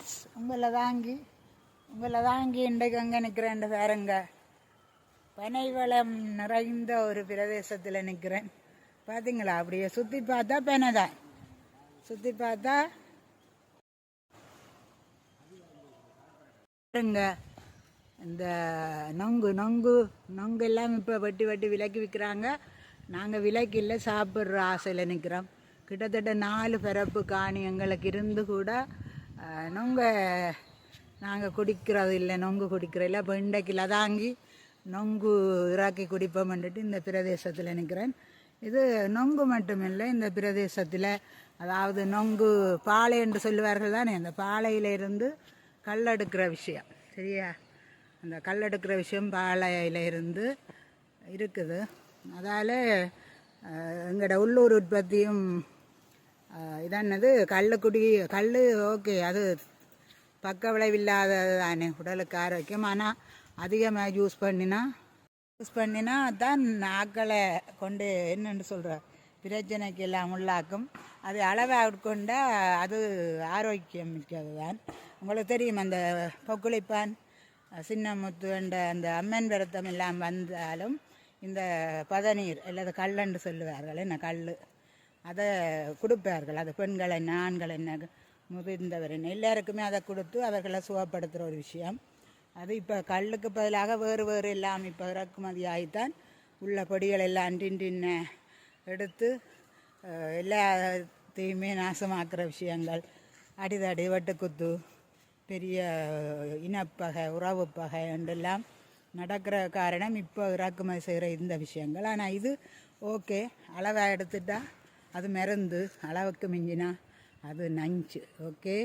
Friends உங்களை தாங்கி உங்களை தாங்கி இன்றைக்கு அங்கே நிற்கிறேன் வேறங்க பனைவளம் நிறைந்த ஒரு பிரதேசத்தில் நிற்கிறேன் பார்த்தீங்களா அப்படியே சுற்றி பார்த்தா பனை தான். சுற்றி பார்த்தா பாருங்க. இந்த நொங்கு நொங்கு நொங்கு எல்லாம் இப்போ வெட்டி வெட்டி விலைக்கு விற்கிறாங்க நாங்கள் விலைக்கு இல்லை சாப்பிட்ற ஆசையில் நிற்கிறோம் கிட்டத்தட்ட நாலு பிறப்பு காணி எங்களுக்கு இருந்து கூட நொங்க. நாங்கள் குடிக்கிறது இல்லை நொங்கு குடிக்கிறதில்ல இல்லை இப்போ இன்றைக்கு லதாங்கி நொங்கு இறாக்கி குடிப்போம்ன்ட்டு இந்த பிரதேசத்தில் நிற்கிறேன் இது நொங்கு மட்டுமில்லை இந்த பிரதேசத்தில் அதாவது நொங்கு பாலை என்று சொல்லுவார்கள் தானே அந்த பாலையிலிருந்து இருந்து கல்லெடுக்கிற விஷயம். சரியா? அந்த கல்லெடுக்கிற விஷயம் பாலையில இருந்து இருக்குது. அதால் எங்களோட உள்ளூர் உற்பத்தியும் அஹ், இதானது கல்லுக்குடி கல் ஓகே அது பக்க விளைவில்லாதது தானே உடலுக்கு ஆரோக்கியம். ஆனால் அதிகமாக யூஸ் பண்ணினா யூஸ் பண்ணினா தான் ஆக்களை கொண்டு என்னென்னு சொல்கிற பிரச்சனைக்கு எல்லாம் உள்ளாக்கும். அது அளவாக உட்கொண்டா அது ஆரோக்கியம் மிக்கது தான் உங்களுக்கு தெரியும் அந்த பொக்குளிப்பான் சின்னமுத்து என்ற அந்த அம்மன் விரத்தம் எல்லாம் வந்தாலும் இந்த பதநீர் அல்லது கல்லன்று சொல்லுவார்கள் என்ன கல் அதை கொடுப்பார்கள். அது பெண்கள் என்ன ஆண்கள் என்ன முதிர்ந்தவர் என்ன எல்லாருக்குமே அதை கொடுத்து அவர்களை சுகப்படுத்துகிற ஒரு விஷயம். அது இப்போ கல்லுக்கு பதிலாக வேறு வேறு எல்லாம் இப்போ இறக்குமதி ஆகித்தான் உள்ள பொடிகள் எல்லாம் டின்டின்ன எடுத்து எல்லாத்தையுமே நாசமாக்குற விஷயங்கள். அடிதடி வெட்டுக்குத்து பெரிய இனப்பகை உறவு பகை என்றெல்லாம் நடக்கிற காரணம் இப்போ இறக்குமதி செய்கிற இந்த விஷயங்கள். ஆனால் இது ஓகே அளவாக எடுத்துட்டா அது மறந்து அளவுக்கு மிஞ்சினா அது நஞ்சு ஓகே